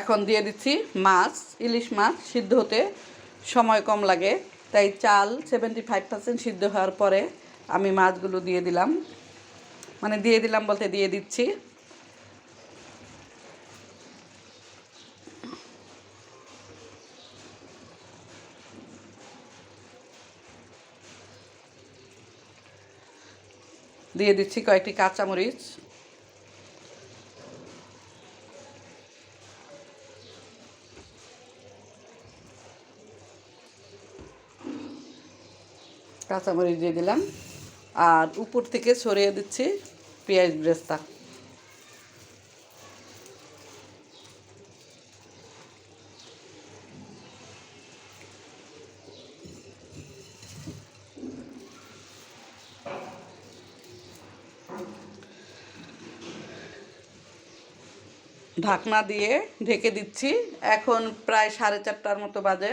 এখন দিয়ে দিচ্ছি মাছ, ইলিশ মাছ সিদ্ধ হতে সময় কম লাগে। তাই চাল সেভেন্টি ফাইভ পার্সেন্ট সিদ্ধ হওয়ার পরে আমি মাছগুলো দিয়ে দিলাম। মানে দিয়ে দিলাম বলতে দিয়ে দিচ্ছি। দিয়ে দিচ্ছি কয়েকটি কাঁচামরিচ। কাঁচামরিচ দিয়ে দিলাম। আর উপর থেকে ছড়িয়ে দিচ্ছি পেঁয়াজ ব্রেস্তা। ঢাকনা দিয়ে ঢেকে দিচ্ছি। এখন প্রায় সাড়ে চারটার মতো বাজে।